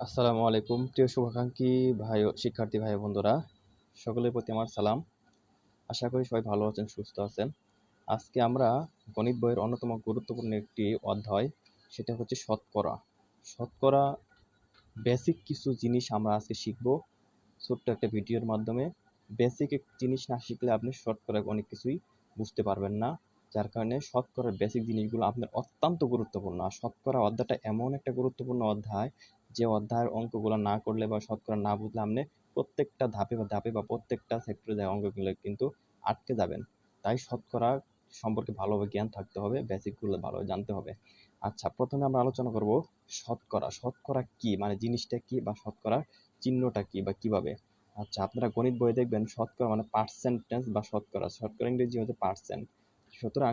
আসসালামু আলাইকুম। প্রিয় শুভাকাঙ্ক্ষী ভাই শিক্ষার্থী ভাই বন্ধুরা, সকলের প্রতি আমার সালাম। আশা করি সবাই ভালো আছেন, সুস্থ আছেন। আজকে আমরা গণিত বইয়ের অন্যতম গুরুত্বপূর্ণ একটি অধ্যায়, সেটা হচ্ছে শতকরা। শতকরা বেসিক কিছু জিনিস আমরা আজকে শিখব, ছোট্ট একটা ভিডিওর মাধ্যমে। বেসিক জিনিস না শিখলে আপনি শতকরা অনেক কিছুই বুঝতে পারবেন না। যার কারণে শতকরার বেসিক জিনিসগুলো আপনার অত্যন্ত গুরুত্বপূর্ণ। আর শতকরা অধ্যায়টা এমন একটা গুরুত্বপূর্ণ অধ্যায় যে অধ্যায়ের অঙ্কগুলো না করলে বা শতকরা না বুঝলে আপনি প্রত্যেকটা ধাপে বা ধাপে বা প্রত্যেকটা সেক্টরে যায় অঙ্কগুলো কিন্তু আটকে যাবেন। তাই শতকরা সম্পর্কে ভালোভাবে জ্ঞান থাকতে হবে বেসিকগুলো ভালোভাবে জানতে হবে। আচ্ছা প্রথমে আমরা আলোচনা করব শতকরা। শতকরা কি? মানে জিনিসটা কি বা শতকরা চিহ্নটা কি বা কীভাবে? আচ্ছা আপনারা গণিত বই দেখবেন শতকরা মানে পার্সেন্টেজ বা শতকরা। শতকরা ইংরেজি হচ্ছে পার্সেন্ট সুতরাং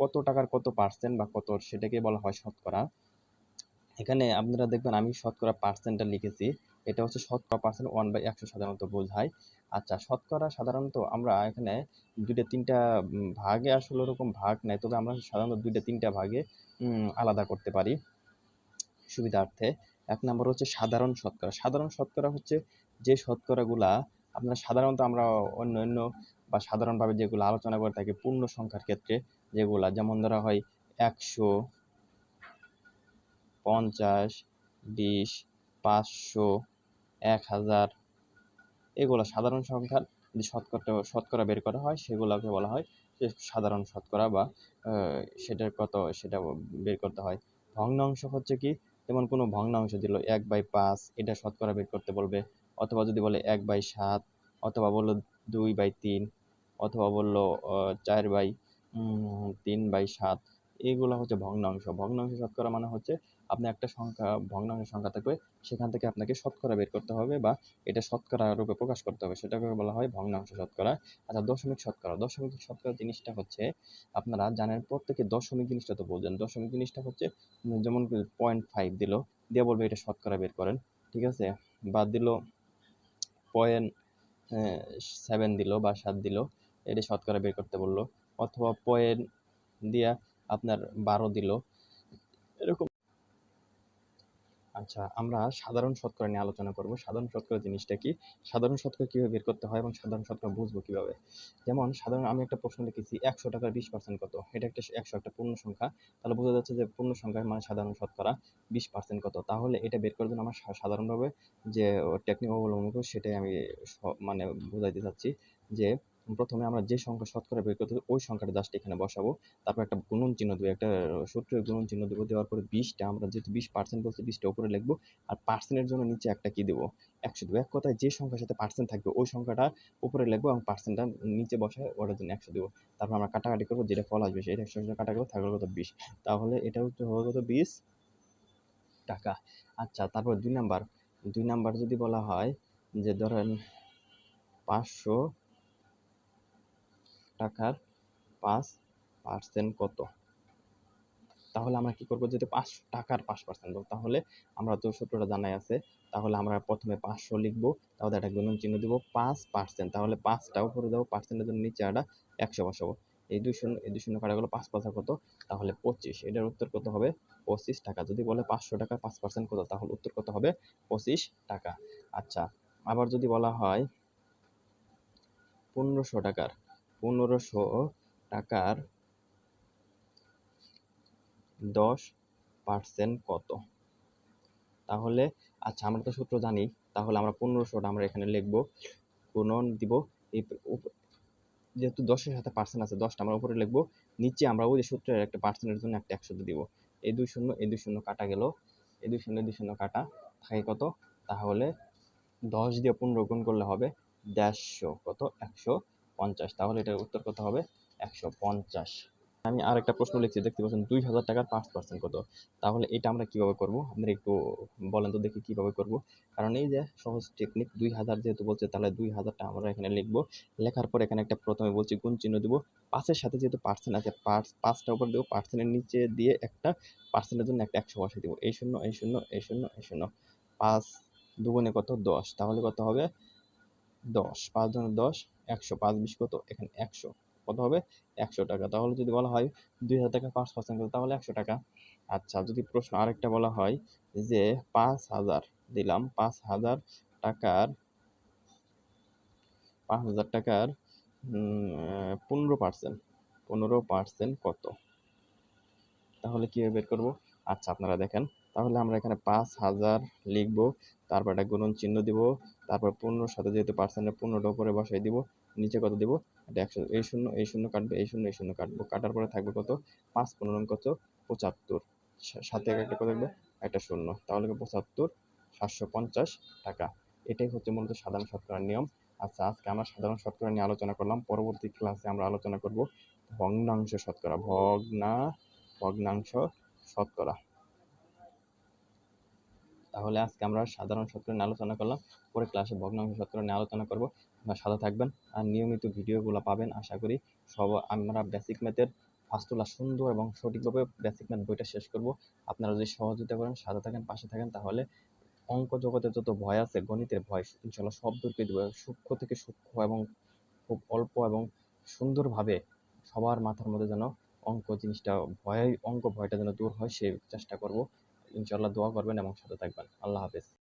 কত টাকার কত পার্সেন্ট বা কত সেটাকে বলা হয় শতকরা। এখানে আপনারা দেখবেন আমি শতকরা পার্সেন্টটা লিখেছি। এটা হচ্ছে শতকরা পার্সেন্ট ওয়ান বাই একশো সাধারণত বোঝায়। আচ্ছা শতকরা সাধারণত আমরা এখানে দুইটা তিনটা ভাগে আসলে ওরকম ভাগ নেই, তবে আমরা সাধারণত দুইটা তিনটা ভাগে আলাদা করতে পারি সুবিধার্থে। এক নম্বর হচ্ছে সাধারণ শতকরা। সাধারণ শতকরা হচ্ছে যে শতকরাগুলা আপনার সাধারণত আমরা অন্য অন্য বা সাধারণভাবে যেগুলো আলোচনা করে থাকি পূর্ণ সংখ্যার ক্ষেত্রে যেগুলা, যেমন ধরা হয় একশো পঞ্চাশ, বিশ, পাঁচশো, এক হাজার, এগুলো সাধারণ সংখ্যার যে শতকরা শতকরা বের করা হয়, সেগুলোকে বলা হয় যে সাধারণ শতকরা বা সেটার কত, সেটা বের করতে হয়। ভগ্নাংশ হচ্ছে কি? যেমন কোনো ভগ্নাংশ দিল এক বাই পাঁচ, এটা শতকরা বের করতে বলবে। অথবা যদি বলে এক বাই সাত, অথবা বলল দুই বাই তিন, অথবা বলল চার বাই তিন বাই সাত এগুলো হচ্ছে ভগ্নাংশ। ভগ্নাংশ শতকরা মানে হচ্ছে আপনি একটা সংখ্যা ভগ্নাংশ সংখ্যা থাকবে, সেখান থেকে আপনাকে শতকরা বের করতে হবে বা এটা শতকরা রূপে প্রকাশ করতে হবে। সেটাকে বলা হয় ভগ্নাংশ শতকরা। আচ্ছা দশমিক শতকরা। দশমিক শতকরা জিনিসটা হচ্ছে আপনারা জানেন প্রত্যেকে দশমিক জিনিসটা তো বোঝেন। দশমিক জিনিসটা হচ্ছে যেমন পয়েন্ট ফাইভ দিল, দিয়ে বলবে এটা শতকরা বের করেন, ঠিক আছে? বা দিল পয়েন্ট সেভেন দিল বা সাত দিল, এটা শতকরা বের করতে বলল। অথবা পয়েন্ট দিয়া আপনার বারো দিল। এরকম। আচ্ছা আমরা সাধারণ শতকরা নিয়ে আলোচনা করব। সাধারণ শতকরা জিনিসটা কি? সাধারণ শতকরা কীভাবে বের করতে হয় এবং সাধারণ শতকরা বুঝব কীভাবে? যেমন সাধারণ আমি একটা প্রশ্ন লিখেছি একশো টাকার বিশ পার্সেন্ট কত? এটা একটা একশো একটা পূর্ণ সংখ্যা। তাহলে বোঝা যাচ্ছে যে পূর্ণ সংখ্যার মানে সাধারণ শতকরা বিশ পার্সেন্ট কত? তাহলে এটা বের করার জন্য আমার সাধারণভাবে যে টেকনিক অবলম্বন করব সেটাই আমি মানে বোঝাইতে চাচ্ছি যে প্রথমে আমরা যে সংখ্যা শতকরা বের করতে ওই সংখ্যাটা জাস্ট এখানে বসাবো। তারপর একটা গুণন চিহ্ন দেবো, একটা সূত্রের গুণন চিহ্ন দেবো, দেওয়ার পরে বিশটা, আমরা যেহেতু বিশ পার্সেন্ট বলছি, বিশটা উপরে লিখব, আর পার্সেন্টের জন্য নিচে একটা কি দেবো? একশো দেবো। এক কথায় যে সংখ্যার সাথে পার্সেন্ট থাকবে, ওই সংখ্যাটা উপরে লিখব এবং পার্সেন্টটা নিচে বসায় ওটার জন্য একশো দেবো। তারপর আমরা কাটাকাটি করব, যেটা ফল আসবে সেটা একশো কাটা করব থাকবে কত? বিশ। তাহলে এটা হচ্ছে হবে কত? বিশ টাকা। আচ্ছা তারপর দুই নাম্বার। দুই নাম্বার যদি বলা হয় যে ধরেন পাঁচশো টাকার পাঁচ পার্সেন্ট কত? তাহলে আমরা কি করব? যদি পাঁচ টাকার পাঁচ পার্সেন্ট তাহলে আমরা তো সূত্রটা জানাই আছে, তাহলে আমরা প্রথমে পাঁচশো লিখব তাহলে একটা গুণন চিহ্ন দিব, পাঁচ পার্সেন্ট তাহলে পাঁচটা উপরে দেবো পার্সেন্টের জন্য নিচে একটা একশো বসাবো। এই দুই শূন্য এই দুই শূন্য কাটা গেলো পাঁচ পাঁচা কত? তাহলে পঁচিশ। এটার উত্তর কত হবে? পঁচিশ টাকা। যদি বলে পাঁচশো টাকা পাঁচ পার্সেন্ট কত, তাহলে উত্তর কত হবে? পঁচিশ টাকা। আচ্ছা আবার যদি বলা হয় পনেরোশো টাকার পনেরোশো টাকার দশ পার্সেন্ট কত? তাহলে আচ্ছা আমরা তো সূত্র জানি, তাহলে আমরা পনেরোশোটা আমরা এখানে লিখব, গুণন দিব, এই যেহেতু দশের সাথে পার্সেন্ট আছে, দশটা আমরা উপরে লিখব, নিচে আমরা ওই যে সূত্রের একটা পার্সেন্টের জন্য একটা একশো দিব। এই দুই শূন্য, এই দুই শূন্য কাটা গেল, এই দুই শূন্য দুই শূন্য কাটা, থাকে কত? তাহলে দশ দিয়ে পনেরো গুণ করলে হবে দেড়শো, কত? একশো পঞ্চাশ, তাহলে এটার উত্তর কত হবে? একশো পঞ্চাশ। আমি আর একটা প্রশ্ন লিখছি, দেখতে পাচ্ছেন দুই হাজার টাকার পাঁচ পার্সেন্ট কত? তাহলে এটা আমরা কীভাবে করব? আপনারা একটু বলেন তো দেখি কীভাবে করব। কারণ এই যে সহজ টেকনিক দুই হাজার যেহেতু বলছে, তাহলে দুই হাজারটা আমরা এখানে লিখব। লেখার পর এখানে একটা প্রথমে বলছি গুণ চিহ্ন দিব। পাঁচের সাথে যেহেতু পার্সেন্ট আছে, পাঁচ পাঁচটা উপর দেবো পার্সেন্টের নিচে দিয়ে একটা পার্সেন্টের জন্য একটা একশো বসে দিব। এই শূন্য এই শূন্য এই শূন্য এই শূন্য। পাঁচ দুগুণে কত? দশ। তাহলে কত হবে? দশ। পাঁচ জন দশ একশো, পাঁচ বিশ কত? এখানে একশো। কত হবে? একশো টাকা। তাহলে যদি বলা হয় দুই হাজার টাকা পাঁচ পার্সেন্ট তাহলে একশো টাকা। আচ্ছা যদি প্রশ্ন আরেকটা বলা হয় যে পাঁচ হাজার দিলাম, পাঁচ হাজার টাকার, পাঁচ হাজার টাকার পনেরো পার্সেন্ট পনেরো পার্সেন্ট কত? তাহলে কীভাবে বের করব? আচ্ছা আপনারা দেখেন। তাহলে আমরা এখানে পাঁচ হাজার লিখব, তারপর একটা গুণন চিহ্ন দিব, তারপর পনেরোর সাথে যেহেতু পার্সেন্টের পনেরোটা উপরে বসাই দিব, নিচে কত দিব? এটা একশো, এই শূন্য এই শূন্য কাটবে, এই শূন্য এই শূন্য কাটবো। কাটার পরে থাকবে কত? পাঁচ পনেরো কত পঁচাত্তর। সাথে একটা কত থাকবে? একটা শূন্য। তাহলে পঁচাত্তর? সাতশো পঞ্চাশ টাকা। এটাই হচ্ছে মূলত সাধারণ শতকরার নিয়ম। আচ্ছা আজকে আমরা সাধারণ শতকরা নিয়ে আলোচনা করলাম। পরবর্তী ক্লাসে আমরা আলোচনা করব ভগ্নাংশ শতকরা। ভগ্না, ভগ্নাংশ শতকরা। তাহলে আজকে আমরা সাধারণ শতকরা নিয়ে আলোচনা করলাম। পরে ক্লাসে ভগ্নাংশ শতকরা নিয়ে আলোচনা করব। আপনারা সাথে থাকবেন আর নিয়মিত ভিডিওগুলো পাবেন। আশা করি সব আমরা বেসিক ম্যাথের ফার্স্টগুলো সুন্দর এবং সঠিকভাবে বেসিক ম্যাথ বইটা শেষ করব। আপনারা যদি সহযোগিতা করেন, সাথে থাকেন, পাশে থাকেন, তাহলে অঙ্ক জগতে যত ভয় আছে, গণিতের ভয় ইনশাল্লাহ সব দূর করে দেবো সূক্ষ্ম থেকে সূক্ষ্ম এবং খুব অল্প এবং সুন্দরভাবে সবার মাথার মধ্যে যেন অঙ্ক জিনিসটা ভয়, অঙ্ক ভয়টা যেন দূর হয় সেই চেষ্টা করব। ইনশাল্লাহ দোয়া করবেন এবং সাথে থাকবেন। আল্লাহ হাফেজ।